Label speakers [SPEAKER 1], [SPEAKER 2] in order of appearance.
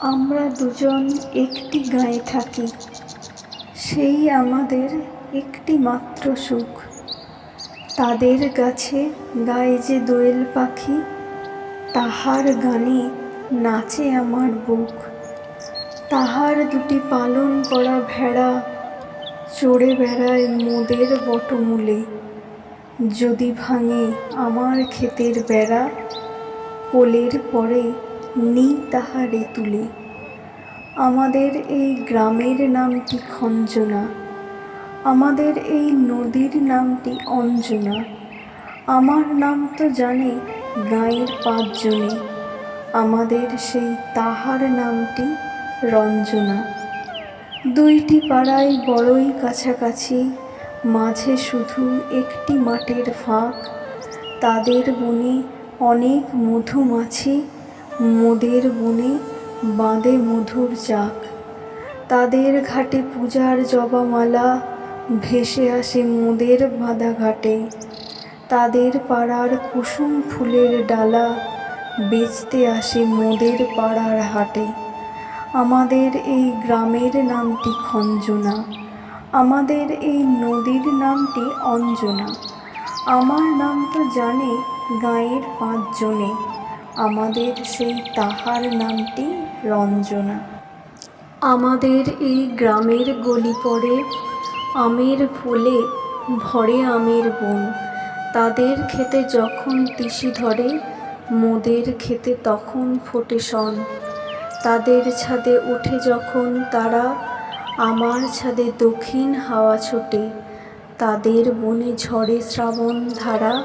[SPEAKER 1] আমরা দুজন একটি গাঁয়ে থাকি, সেই আমাদের একটি মাত্র সুখ। তাদের গাছে গায়ে যে দোয়েল পাখি, তাহার গানে নাচে আমার বুক। তাহার দুটি পালন করা ভেড়া, চড়ে বেড়ায় মোদের বটমূলে। যদি ভাঙে আমার ক্ষেতের বেড়া, কোলের পরে নিই তাহারে তুলে। আমাদের এই গ্রামের নামটি খঞ্জনা, আমাদের এই নদীর নামটি অঞ্জনা। আমার নাম তো জানে গাঁয়ের পাঁচজনে, আমাদের সেই তাহার নামটি রঞ্জনা। দুইটি পাড়ায় বড়ই কাছাকাছি, মাঝে শুধু একটি মাঠের ফাঁক। তাদের বনে অনেক মধুমাছি মোদের বনে বাঁধে মধুর চাক। তাদের ঘাটে পূজার জবামালা, ভেসে আসে মোদের বাঁধা ঘাটে তাদের পাড়ার কুসুম ফুলের ডালা, বেচতে আসে মোদের পাড়ার হাটে। আমাদের এই গ্রামের নামটি খঞ্জনা, আমাদের এই নদীর নামটি অঞ্জনা। আমার নাম তো জানে গাঁয়ের পাঁচজনে। আমাদের সেই তাহার নামটি রঞ্জনা। আমাদের এই গ্রামের গলি পড়ে আমের ফুলে ভরে আমের বন। তাদের খেতে যখন তিসি ধরে, মোদের খেতে তখন ফোটে শন। তাদের ছাদে ওঠে যখন তারা, আমার ছাদে দক্ষিণ হাওয়া ছোটে, তাদের বনে ঝড়ে শ্রাবণ ধারা